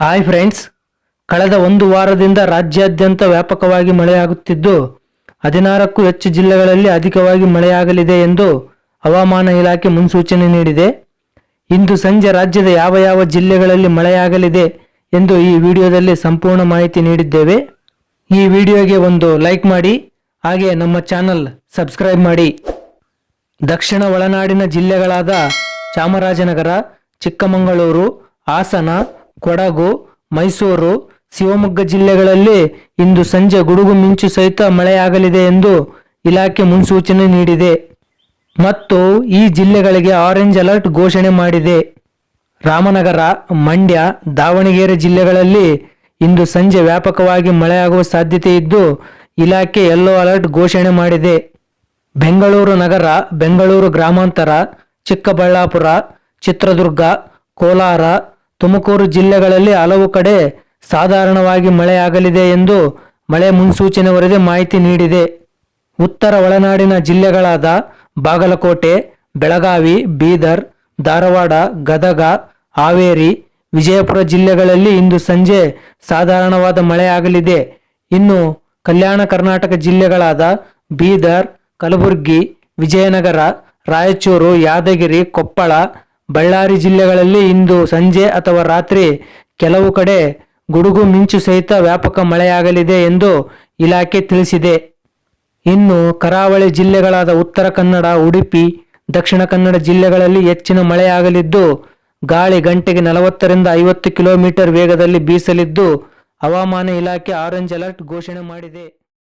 Hi friends, ಕಳೆದ ಒಂದು ವಾರದಿಂದ ರಾಜ್ಯಾದ್ಯಂತ ವ್ಯಾಪಕವಾಗಿ ಮಳೆಯಾಗುತ್ತಿದ್ದು, ಹದಿನಾರಕ್ಕೂ ಹೆಚ್ಚು ಜಿಲ್ಲೆಗಳಲ್ಲಿ ಅಧಿಕವಾಗಿ ಮಳೆಯಾಗಲಿದೆ ಎಂದು ಹವಾಮಾನ ಇಲಾಖೆ ಮುನ್ಸೂಚನೆ ನೀಡಿದೆ. ಇಂದು ಸಂಜೆ ರಾಜ್ಯದ ಯಾವ ಯಾವ ಜಿಲ್ಲೆಗಳಲ್ಲಿ ಮಳೆಯಾಗಲಿದೆ ಎಂದು ಈ ವಿಡಿಯೋದಲ್ಲಿ ಸಂಪೂರ್ಣ ಮಾಹಿತಿ ನೀಡಿದ್ದೇವೆ. ಈ ವಿಡಿಯೋಗೆ ಒಂದು ಲೈಕ್ ಮಾಡಿ, ಹಾಗೆ ನಮ್ಮ ಚಾನಲ್ ಸಬ್ಸ್ಕ್ರೈಬ್ ಮಾಡಿ. ದಕ್ಷಿಣ ಒಳನಾಡಿನ ಜಿಲ್ಲೆಗಳಾದ ಚಾಮರಾಜನಗರ, ಚಿಕ್ಕಮಗಳೂರು, ಹಾಸನ ಕೊಡಗು, ಮೈಸೂರು, ಶಿವಮೊಗ್ಗ ಜಿಲ್ಲೆಗಳಲ್ಲಿ ಇಂದು ಸಂಜೆ ಗುಡುಗು ಮಿಂಚು ಸಹಿತ ಮಳೆಯಾಗಲಿದೆ ಎಂದು ಇಲಾಖೆ ಮುನ್ಸೂಚನೆ ನೀಡಿದೆ. ಮತ್ತು ಈ ಜಿಲ್ಲೆಗಳಿಗೆ ಆರೆಂಜ್ ಅಲರ್ಟ್ ಘೋಷಣೆ ಮಾಡಿದೆ. ರಾಮನಗರ, ಮಂಡ್ಯ, ದಾವಣಗೆರೆ ಜಿಲ್ಲೆಗಳಲ್ಲಿ ಇಂದು ಸಂಜೆ ವ್ಯಾಪಕವಾಗಿ ಮಳೆಯಾಗುವ ಸಾಧ್ಯತೆ ಇದ್ದು, ಇಲಾಖೆ ಯೆಲ್ಲೋ ಅಲರ್ಟ್ ಘೋಷಣೆ ಮಾಡಿದೆ. ಬೆಂಗಳೂರು ನಗರ, ಬೆಂಗಳೂರು ಗ್ರಾಮಾಂತರ, ಚಿಕ್ಕಬಳ್ಳಾಪುರ, ಚಿತ್ರದುರ್ಗ, ಕೋಲಾರ ತುಮಕೂರು ಜಿಲ್ಲೆಗಳಲ್ಲಿ ಹಲವು ಕಡೆ ಸಾಧಾರಣವಾಗಿ ಮಳೆಯಾಗಲಿದೆ ಎಂದು ಮಳೆ ಮುನ್ಸೂಚನೆ ವರದಿ ಮಾಹಿತಿ ನೀಡಿದೆ. ಉತ್ತರ ಒಳನಾಡಿನ ಜಿಲ್ಲೆಗಳಾದ ಬಾಗಲಕೋಟೆ, ಬೆಳಗಾವಿ, ಬೀದರ್, ಧಾರವಾಡ, ಗದಗ, ಹಾವೇರಿ, ವಿಜಯಪುರ ಜಿಲ್ಲೆಗಳಲ್ಲಿ ಇಂದು ಸಂಜೆ ಸಾಧಾರಣವಾದ ಮಳೆಯಾಗಲಿದೆ. ಇನ್ನು ಕಲ್ಯಾಣ ಕರ್ನಾಟಕ ಜಿಲ್ಲೆಗಳಾದ ಬೀದರ್, ಕಲಬುರಗಿ, ವಿಜಯನಗರ, ರಾಯಚೂರು, ಯಾದಗಿರಿ, ಕೊಪ್ಪಳ ಬಳ್ಳಾರಿ ಜಿಲ್ಲೆಗಳಲ್ಲಿ ಇಂದು ಸಂಜೆ ಅಥವಾ ರಾತ್ರಿ ಕೆಲವು ಕಡೆ ಗುಡುಗು ಮಿಂಚು ಸಹಿತ ವ್ಯಾಪಕ ಮಳೆಯಾಗಲಿದೆ ಎಂದು ಇಲಾಖೆ ತಿಳಿಸಿದೆ. ಇನ್ನು ಕರಾವಳಿ ಜಿಲ್ಲೆಗಳಾದ ಉತ್ತರ ಕನ್ನಡ, ಉಡುಪಿ, ದಕ್ಷಿಣ ಕನ್ನಡ ಜಿಲ್ಲೆಗಳಲ್ಲಿ ಹೆಚ್ಚಿನ ಮಳೆಯಾಗಲಿದ್ದು, ಗಾಳಿ ಗಂಟೆಗೆ ನಲವತ್ತರಿಂದ ಐವತ್ತು ಕಿಲೋಮೀಟರ್ ವೇಗದಲ್ಲಿ ಬೀಸಲಿದ್ದು, ಹವಾಮಾನ ಇಲಾಖೆ ಆರೆಂಜ್ ಅಲರ್ಟ್ ಘೋಷಣೆ ಮಾಡಿದೆ.